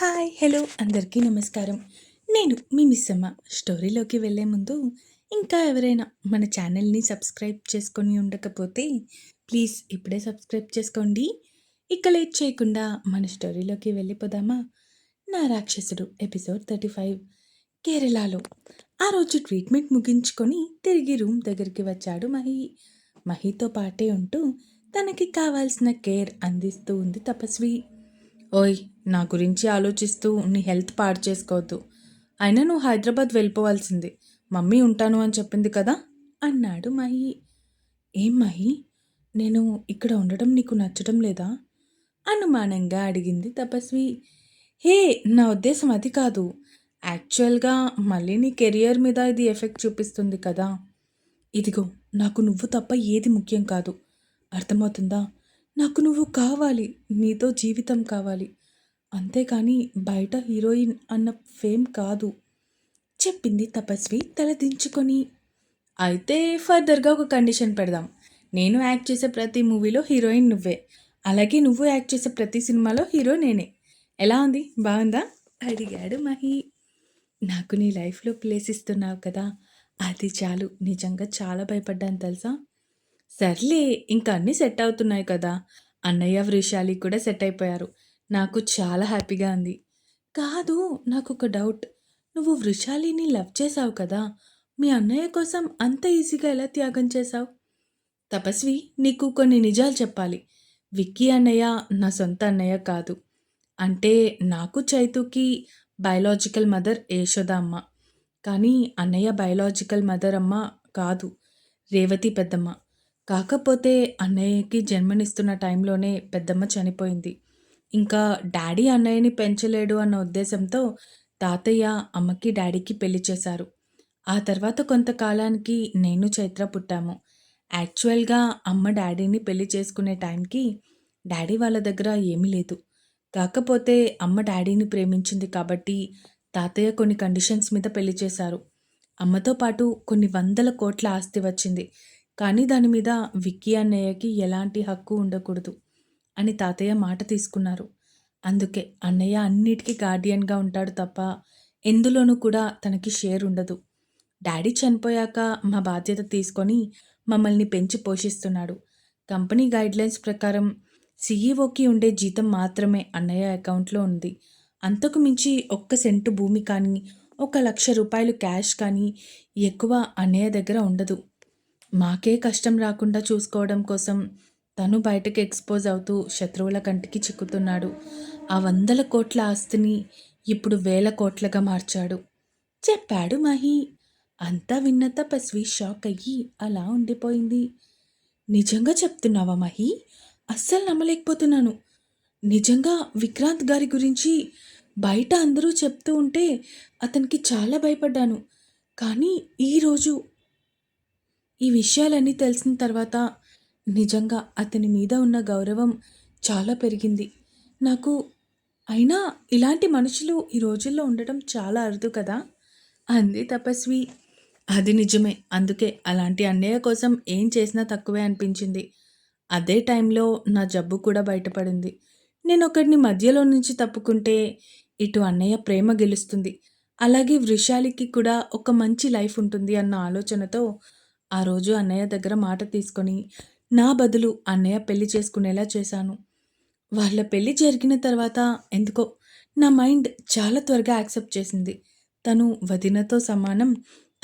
Hi hello అందరికీ నమస్కారం. నేను మీ మిస్సమ్మ. స్టోరీలోకి వెళ్ళే ముందు ఇంకా ఎవరైనా మన ఛానల్ని సబ్స్క్రైబ్ చేసుకొని ఉండకపోతే ప్లీజ్ ఇప్పుడే సబ్స్క్రైబ్ చేసుకోండి. ఇక లేట్ చేయకుండా మన స్టోరీలోకి వెళ్ళిపోదామా? నా రాక్షసుడు ఎపిసోడ్ థర్టీ ఫైవ్ కేరళలో. ఆ రోజు ట్రీట్మెంట్ ముగించుకొని తిరిగి రూమ్ దగ్గరికి వచ్చాడు మహి. మహితో పాటే ఉంటూ తనకి కావాల్సిన కేర్ అందిస్తూ ఉంది తపస్వి. ఓయ్ నా గురించి ఆలోచిస్తూ నీ హెల్త్ పాడు చేసుకోవద్దు. అయినా నువ్వు హైదరాబాద్ వెళ్ళిపోవాల్సింది. మమ్మీ ఉంటాను అని చెప్పింది కదా? అన్నాడు మహి. ఏం మహి? నేను ఇక్కడ ఉండడం నీకు నచ్చడం లేదా? అనుమానంగా అడిగింది తపస్వి. హే నా ఉద్దేశం అది కాదు. యాక్చువల్గా మళ్ళీ నీ కెరియర్ మీద ఇది ఎఫెక్ట్ చూపిస్తుంది కదా. ఇదిగో నాకు నువ్వు తప్ప ఏది ముఖ్యం కాదు. అర్థమవుతుందా? నాకు నువ్వు కావాలి నీతో జీవితం కావాలి. అంతేకాని బయట హీరోయిన్ అన్న ఫేమ్ కాదు. చెప్పింది తపస్వి తలదించుకొని అయితే ఫర్దర్గా ఒక కండిషన్ పెడదాం. నేను యాక్ట్ చేసే ప్రతి మూవీలో హీరోయిన్ నువ్వే. అలాగే నువ్వు యాక్ట్ చేసే ప్రతి సినిమాలో హీరో నేనే. ఎలా ఉంది? బాగుందా? అడిగాడు మహి. నాకు నీ లైఫ్లో ప్లేస్ ఇస్తున్నావు కదా. అది చాలు. నిజంగా చాలా భయపడ్డాను తెలుసా? సర్లే ఇంకా అన్నీ సెట్ అవుతున్నాయి కదా. అన్నయ్య వృషాలి కూడా సెట్ అయిపోయారు. నాకు చాలా హ్యాపీగా ఉంది. కాదు నాకు ఒక డౌట్. నువ్వు వృషాలిని లవ్ చేసావు కదా. మీ అన్నయ్య కోసం అంత ఈజీగా ఎలా త్యాగం చేశావు? తపస్వి నీకు కొన్ని నిజాలు చెప్పాలి. విక్కీ అన్నయ్య నా సొంత అన్నయ్య కాదు. అంటే నాకు చైతుకి బయలాజికల్ మదర్ యశోద అమ్మ. కానీ అన్నయ్య బయలాజికల్ మదర్ అమ్మ కాదు. రేవతి పెద్దమ్మ. కాకపోతే అన్నయ్యకి జన్మనిస్తున్న టైంలోనే పెద్దమ్మ చనిపోయింది. ఇంకా డాడీ అన్నయ్యని పెంచలేడు అన్న ఉద్దేశంతో తాతయ్య అమ్మకి డాడీకి పెళ్ళి చేశారు. ఆ తర్వాత కొంతకాలానికి నేను చైత్ర పుట్టాము. యాక్చువల్గా అమ్మ డాడీని పెళ్ళి చేసుకునే టైంకి డాడీ వాళ్ళ దగ్గర ఏమీ లేదు. కాకపోతే అమ్మ డాడీని ప్రేమించింది కాబట్టి తాతయ్య కొన్ని కండిషన్స్ మీద పెళ్ళి చేశారు. అమ్మతో పాటు కొన్ని వందల కోట్ల ఆస్తి వచ్చింది. కానీ దాని మీద విక్కీ అన్నయ్యకి ఎలాంటి హక్కు ఉండకూడదు అని తాతయ్య మాట తీసుకున్నారు. అందుకే అన్నయ్య అన్నిటికీ గార్డియన్గా ఉంటాడు తప్ప ఎందులోనూ కూడా తనకి షేర్ ఉండదు. డాడీ చనిపోయాక మా బాధ్యత తీసుకొని మమ్మల్ని పెంచి పోషిస్తున్నాడు. కంపెనీ గైడ్లైన్స్ ప్రకారం సీఈఓకి ఉండే జీతం మాత్రమే అన్నయ్య అకౌంట్లో ఉంది. అంతకు మించి ఒక్క సెంటు భూమి కానీ ఒక లక్ష రూపాయలు క్యాష్ కానీ ఎక్కువ అన్నయ్య దగ్గర ఉండదు. మాకే కష్టం రాకుండా చూసుకోవడం కోసం తను బయటకు ఎక్స్పోజ్ అవుతూ శత్రువుల కంటికి చిక్కుతున్నాడు. ఆ వందల కోట్ల ఆస్తిని ఇప్పుడు వేల కోట్లగా మార్చాడు. చెప్పాడు మహి. అంతా విన్న తపస్వి షాక్ అయ్యి అలా ఉండిపోయింది. నిజంగా చెప్తున్నావా మహి? అస్సలు నమ్మలేకపోతున్నాను. నిజంగా విక్రాంత్ గారి గురించి బయట అందరూ చెప్తూ ఉంటే అతనికి చాలా భయపడ్డాను. కానీ ఈరోజు ఈ విషయాలన్నీ తెలిసిన తర్వాత నిజంగా అతని మీద ఉన్న గౌరవం చాలా పెరిగింది. నాకు అయినా ఇలాంటి మనుషులు ఈ రోజుల్లో ఉండటం చాలా అరుదు కదా? అంది తపస్వి. అది నిజమే. అందుకే అలాంటి అన్నయ్య కోసం ఏం చేసినా తక్కువే అనిపించింది. అదే టైంలో నా జబ్బు కూడా బయటపడింది. నేను ఒకడిని మధ్యలో నుంచి తప్పుకుంటే ఇటు అన్నయ్య ప్రేమ గెలుస్తుంది. అలాగే వృషాలికి కూడా ఒక మంచి లైఫ్ ఉంటుంది అన్న ఆలోచనతో ఆ రోజు అన్నయ్య దగ్గర మాట తీసుకొని నా బదులు అన్నయ్య పెళ్ళి చేసుకునేలా చేశాను. వాళ్ళ పెళ్ళి జరిగిన తర్వాత ఎందుకో నా మైండ్ చాలా త్వరగా యాక్సెప్ట్ చేసింది. తను వదినతో సమానం.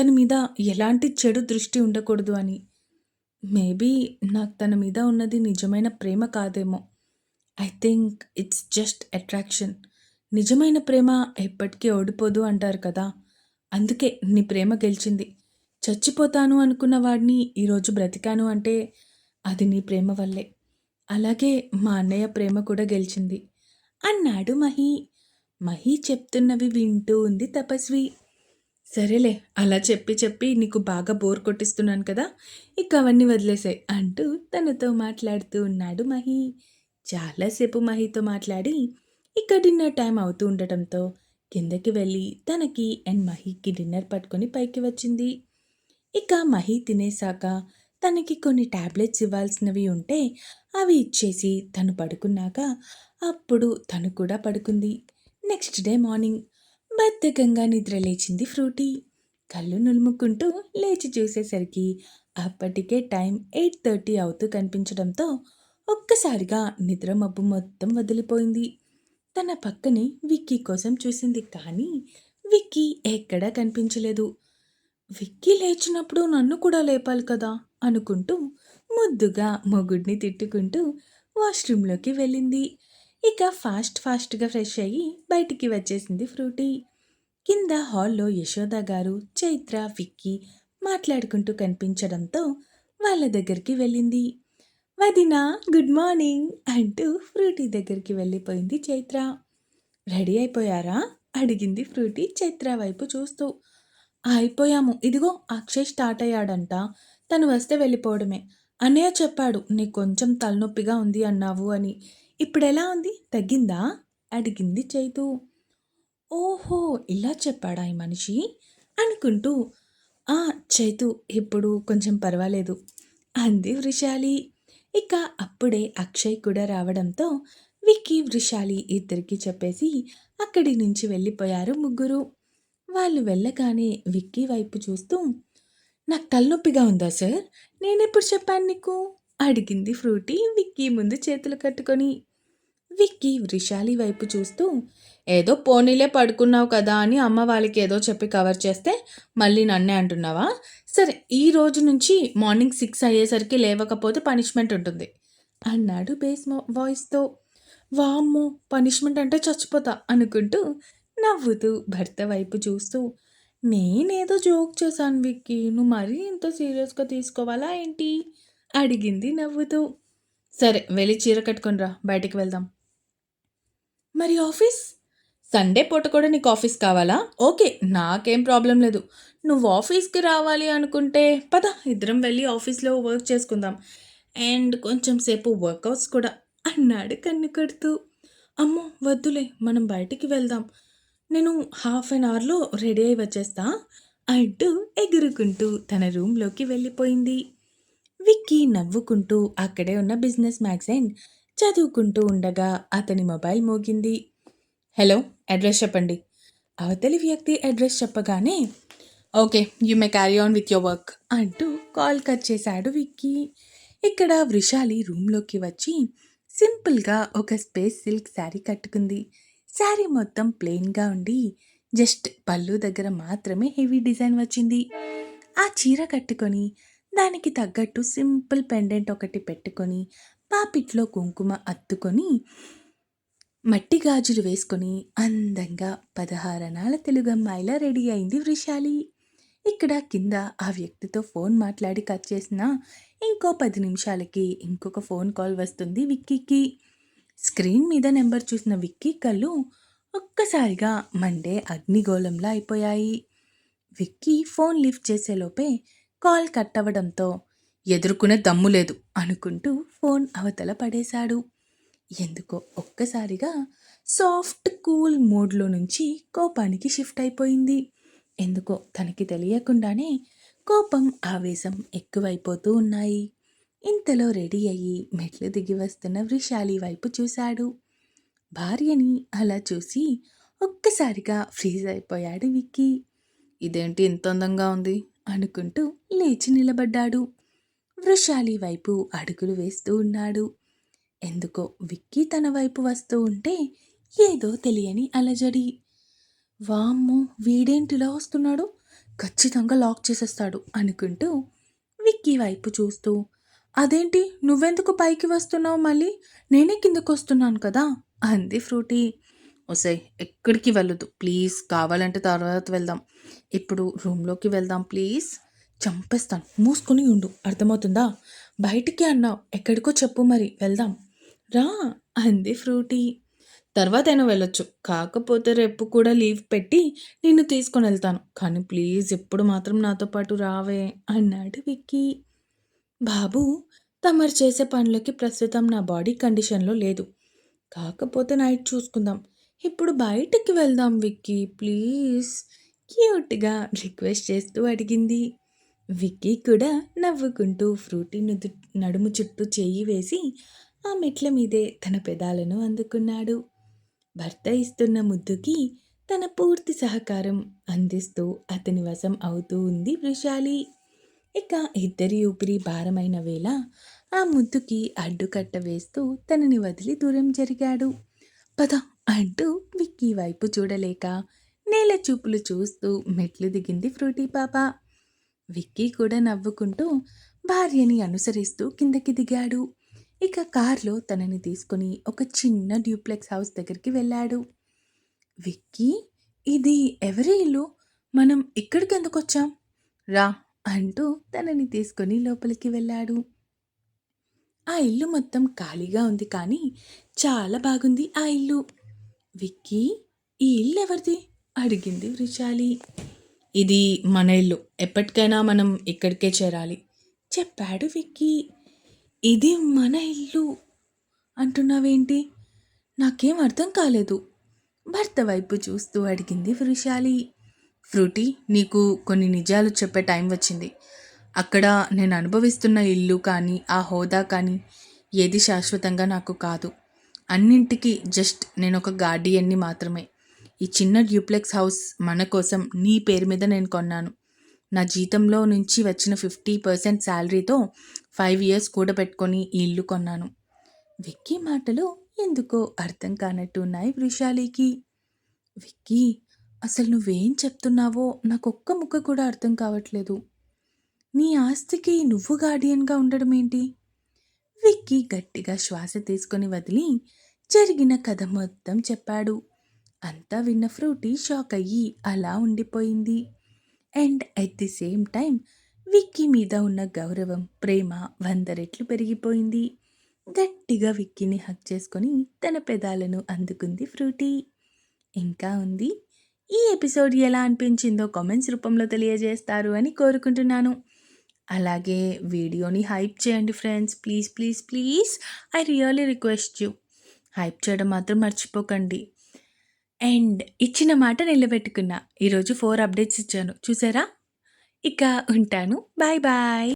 తన మీద ఎలాంటి చెడు దృష్టి ఉండకూడదు అని. మేబీ నాకు తన మీద ఉన్నది నిజమైన ప్రేమ కాదేమో. I think it's just attraction. నిజమైన ప్రేమ ఎప్పటికీ ఓడిపోదు అంటారు కదా. అందుకే నీ ప్రేమ గెలిచింది. చచ్చిపోతాను అనుకున్న వాడిని ఈరోజు బ్రతికాను అంటే అది నీ ప్రేమ వల్లే. అలాగే మా అన్నయ్య ప్రేమ కూడా గెలిచింది. అన్నాడు మహి. మహి చెప్తున్నవి వింటూ ఉంది తపస్వి. సరేలే అలా చెప్పి చెప్పి నీకు బాగా బోర్ కొట్టిస్తున్నాను కదా ఇక అవన్నీ వదిలేసాయి అంటూ తనతో మాట్లాడుతూ ఉన్నాడు మహి. చాలాసేపు మహితో మాట్లాడి ఇక డిన్నర్ టైం అవుతూ ఉండటంతో కిందకి వెళ్ళి తనకి అండ్ మహికి డిన్నర్ పట్టుకొని పైకి వచ్చింది. ఇక మహి తినేశాక తనకి కొన్ని ట్యాబ్లెట్స్ ఇవ్వాల్సినవి ఉంటే అవి ఇచ్చేసి తను పడుకున్నాక అప్పుడు తను కూడా పడుకుంది. నెక్స్ట్ డే మార్నింగ్ బద్ధకంగా నిద్ర లేచింది ఫ్రూటీ. కళ్ళు నులుముకుంటూ లేచి చూసేసరికి అప్పటికే టైం ఎయిట్ థర్టీ అవుతూ కనిపించడంతో ఒక్కసారిగా నిద్ర మబ్బు మొత్తం వదిలిపోయింది. తన పక్కనే విక్కీ కోసం చూసింది కానీ విక్కీ ఎక్కడా కనిపించలేదు. విక్కీ లేచినప్పుడు నన్ను కూడా లేపాలి కదా అనుకుంటూ ముద్దుగా మొగుడిని తిట్టుకుంటూ వాష్రూమ్లోకి వెళ్ళింది. ఇక ఫాస్ట్ ఫాస్ట్గా ఫ్రెష్ అయ్యి బయటికి వచ్చేసింది ఫ్రూటీ. కింద హాల్లో యశోద గారు చైత్ర విక్కీ మాట్లాడుకుంటూ కనిపించడంతో వాళ్ళ దగ్గరికి వెళ్ళింది. వదినా గుడ్ మార్నింగ్ అంటూ ఫ్రూటీ దగ్గరికి వెళ్ళిపోయింది చైత్ర. రెడీ అయిపోయారా? అడిగింది ఫ్రూటీ చైత్ర వైపు చూస్తూ. అయిపోయాము. ఇదిగో అక్షయ్ స్టార్ట్ అయ్యాడంట. తను వస్తే వెళ్ళిపోవడమే. అన్నయ్య చెప్పాడు నీకు కొంచెం తలనొప్పిగా ఉంది అన్నావు అని. ఇప్పుడు ఎలా ఉంది? తగ్గిందా? అడిగింది చైతు. ఓహో ఇలా చెప్పాడా ఈ మనిషి? అనుకుంటూ ఆ చైతు ఇప్పుడు కొంచెం పర్వాలేదు అంది వృషాలి. ఇక అప్పుడే అక్షయ్ కూడా రావడంతో విక్కీ వృషాలి ఇద్దరికి చెప్పేసి అక్కడి నుంచి వెళ్ళిపోయారు ముగ్గురు. వాళ్ళు వెళ్ళగానే విక్కీ వైపు చూస్తూ నాకు తలనొప్పిగా ఉందా సార్? నేనెప్పుడు చెప్పాను నీకు? అడిగింది ఫ్రూటీ విక్కీ ముందు చేతులు కట్టుకొని. విక్కీ వృషాలి వైపు చూస్తూ ఏదో పోనీలే పడుకున్నావు కదా అని అమ్మ వాళ్ళకి ఏదో చెప్పి కవర్ చేస్తే మళ్ళీ నన్నే అంటున్నావా? సరే ఈ రోజు నుంచి మార్నింగ్ సిక్స్ అయ్యేసరికి లేవకపోతే పనిష్మెంట్ ఉంటుంది అన్నాడు బేస్ వాయిస్తో. వామ్మో పనిష్మెంట్ అంటే చచ్చిపోతా అనుకుంటూ నవ్వుతూ భర్త వైపు చూస్తూ నేనేదో జోక్ చేశాను విక్కీ నువ్వు మరీ ఇంత సీరియస్గా తీసుకోవాలా ఏంటి? అడిగింది నవ్వుతూ. సరే వెళ్ళి చీర కట్టుకునిరా బయటికి వెళ్దాం. మరి ఆఫీస్? సండే పూట కూడా నీకు ఆఫీస్ కావాలా? ఓకే నాకేం ప్రాబ్లం లేదు. నువ్వు ఆఫీస్కి రావాలి అనుకుంటే పద ఇద్దరం వెళ్ళి ఆఫీస్లో వర్క్ చేసుకుందాం. అండ్ కొంచెం సేపు వర్కౌట్స్ కూడా అన్నాడు కన్ను కడుతూ. అమ్మో వద్దులే మనం బయటికి వెళ్దాం. నేను హాఫ్ అన్ అవర్లో రెడీ అయి వచ్చేస్తా. అంటూ ఎగురుకుంటూ తన రూమ్లోకి వెళ్ళిపోయింది. విక్కీ నవ్వుకుంటూ అక్కడే ఉన్న బిజినెస్ మ్యాగజైన్ చదువుకుంటూ ఉండగా అతని మొబైల్ మోగింది. హలో అడ్రస్ చెప్పండి. అవతలి వ్యక్తి అడ్రస్ చెప్పగానే okay you may carry on with your work అంటూ కాల్ కట్ చేశాడు విక్కీ. ఇక్కడ వృషాలి రూమ్లోకి వచ్చి సింపుల్గా ఒక స్పేస్ సిల్క్ శారీ కట్టుకుంది. శారీ మొత్తం ప్లెయిన్గా ఉండి జస్ట్ పళ్ళు దగ్గర మాత్రమే హెవీ డిజైన్ వచ్చింది. ఆ చీర కట్టుకొని దానికి తగ్గట్టు సింపుల్ పెండెంట్ ఒకటి పెట్టుకొని పాపిట్లో కుంకుమ అత్తుకొని మట్టి గాజులు వేసుకొని అందంగా పదహారనాల తెలుగు అమ్మాయిలా రెడీ అయింది వృషాలి. ఇక్కడ కింద ఆ వ్యక్తితో ఫోన్ మాట్లాడి కట్ చేసిన ఇంకో పది నిమిషాలకి ఇంకొక ఫోన్ కాల్ వస్తుంది విక్కీకి. స్క్రీన్ మీద నెంబర్ చూసిన విక్కీ కళ్ళు ఒక్కసారిగా మండే అగ్నిగోళంలా అయిపోయాయి. విక్కీ ఫోన్ లిఫ్ట్ చేసేలోపే కాల్ కట్ అవ్వడంతో ఎదుర్కొనే దమ్ము లేదు అనుకుంటూ ఫోన్ అవతల పడేశాడు. ఎందుకో ఒక్కసారిగా సాఫ్ట్ కూల్ మూడ్లో నుంచి కోపానికి షిఫ్ట్ అయిపోయింది. ఎందుకో తనకి తెలియకుండానే కోపం ఆవేశం ఎక్కువైపోతూ ఉన్నాయి. ఇంతలో రెడీ అయ్యి మెట్లు దిగి వస్తున్న వృషాలి వైపు చూశాడు. భార్యని అలా చూసి ఒక్కసారిగా ఫ్రీజ్ అయిపోయాడు విక్కీ. ఇదేంటి ఇంత అందంగా ఉంది? అనుకుంటూ లేచి నిలబడ్డాడు. వృషాలి వైపు అడుగులు వేస్తూ ఉన్నాడు. ఎందుకో విక్కీ తన వైపు వస్తూ ఉంటే ఏదో తెలియని అలజడి. వామ్మో! వీడేంటిలా వస్తున్నాడు? ఖచ్చితంగా లాక్ చేసేస్తాడు అనుకుంటూ విక్కీ వైపు చూస్తూ అదేంటి? నువ్వెందుకు పైకి వస్తున్నావు మళ్ళీ? నేనే కిందకు వస్తున్నాను కదా? అంది ఫ్రూటీ. ఒసై ఎక్కడికి వెళ్ళదు ప్లీజ్ కావాలంటే తర్వాత వెళ్దాం. ఇప్పుడు రూమ్లోకి వెళ్దాం ప్లీజ్. చంపేస్తాను. మూసుకొని ఉండు. అర్థమవుతుందా? బయటికి అన్నావు. ఎక్కడికో చెప్పు మరి. వెళ్దాం. రా అంది ఫ్రూటీ. తర్వాత అయినా వెళ్ళొచ్చు. కాకపోతే రేపు కూడా లీవ్ పెట్టి నిన్ను తీసుకొని వెళ్తాను. కానీ ప్లీజ్ ఎప్పుడు మాత్రం నాతో పాటు రావే అన్నాడు విక్కీ. బాబు తమరు చేసే పనులకి ప్రస్తుతం నా బాడీ కండిషన్లో లేదు. కాకపోతే నైట్ చూసుకుందాం. ఇప్పుడు బయటికి వెళ్దాం విక్కీ ప్లీజ్. క్యూట్గా రిక్వెస్ట్ చేస్తూ అడిగింది. విక్కీ కూడా నవ్వుకుంటూ ఫ్రూటీ నుదు నడుము చుట్టూ చేయి వేసి ఆ మెట్ల మీదే తన పెదాలను అందుకున్నాడు. భర్త ఇస్తున్న ముద్దుకి తన పూర్తి సహకారం అందిస్తూ అతని వశం అవుతూ ఉంది వృషాలి. ఇక ఇద్దరి ఊపిరి భారమైన వేళ ఆ ముద్దుకి అడ్డుకట్ట వేస్తూ తనని వదిలి దూరం జరిగాడు. పద అంటూ విక్కీ వైపు చూడలేక నేల చూపులు చూస్తూ మెట్లు దిగింది ఫ్రూటీ పాప. విక్కీ కూడా నవ్వుకుంటూ భార్యని అనుసరిస్తూ కిందకి దిగాడు. ఇక కార్లో తనని తీసుకుని ఒక చిన్న డ్యూప్లెక్స్ హౌస్ దగ్గరికి వెళ్ళాడు. విక్కీ ఇది ఎవరి ఇల్లు? మనం ఇక్కడికి ఎందుకు వచ్చాం? రా అంటూ తనని తీసుకొని లోపలికి వెళ్ళాడు. ఆ ఇల్లు మొత్తం ఖాళీగా ఉంది కానీ చాలా బాగుంది ఆ ఇల్లు. విక్కీ ఈ ఇల్లు ఎవరిది? అడిగింది వృషాలి. ఇది మన ఇల్లు. ఎప్పటికైనా మనం ఇక్కడికే చేరాలి. చెప్పాడు విక్కీ. ఇది మన ఇల్లు. అంటున్నావేంటి? నాకేం అర్థం కాలేదు. భర్త వైపు చూస్తూ అడిగింది వృషాలి. ఫ్రూటీ నీకు కొన్ని నిజాలు చెప్పే టైం వచ్చింది. అక్కడ నేను అనుభవిస్తున్న ఇల్లు కానీ ఆ హోదా కానీ ఏది శాశ్వతంగా నాకు కాదు. అన్నింటికి జస్ట్ నేను ఒక గార్డియన్ని మాత్రమే. ఈ చిన్న డ్యూప్లెక్స్ హౌస్ మన కోసం నీ పేరు మీద నేను కొన్నాను. నా జీతంలో నుంచి వచ్చిన ఫిఫ్టీ పర్సెంట్ శాలరీతో ఫైవ్ ఇయర్స్ కూడబెట్టుకొని ఈ ఇల్లు కొన్నాను. విక్కీ మాటలు ఎందుకో అర్థం కానట్టు ఉన్నాయి వృషాలికి. విక్కీ అసలు నువ్వేం చెప్తున్నావో నాకు ఒక్క ముక్క కూడా అర్థం కావట్లేదు. నీ ఆస్తికి నువ్వు గార్డియన్గా ఉండడం ఏంటి? విక్కీ గట్టిగా శ్వాస తీసుకొని వదిలి జరిగిన కథ మొత్తం చెప్పాడు. అంతా విన్న ఫ్రూటీ షాక్ అయ్యి అలా ఉండిపోయింది. And at the same time Vicky మీద ఉన్న గౌరవం ప్రేమ వంద రెట్లు పెరిగిపోయింది. గట్టిగా విక్కీని హక్ చేసుకొని తన పెదాలను అందుకుంది ఫ్రూటీ. ఇంకా ఉంది ఈ ఎపిసోడ్ ఎలా అనిపించిందో కామెంట్స్ రూపంలో తెలియజేస్తారు అని కోరుకుంటున్నాను. అలాగే వీడియోని హైప్ చేయండి friends. Please please please. I really request you. Hype చేయడం మాత్రం మర్చిపోకండి. అండ్ ఇచ్చిన మాట నిలబెట్టుకున్నా. ఈరోజు ఫోర్ అప్డేట్స్ ఇచ్చాను. చూసారా? ఇక ఉంటాను. Bye bye.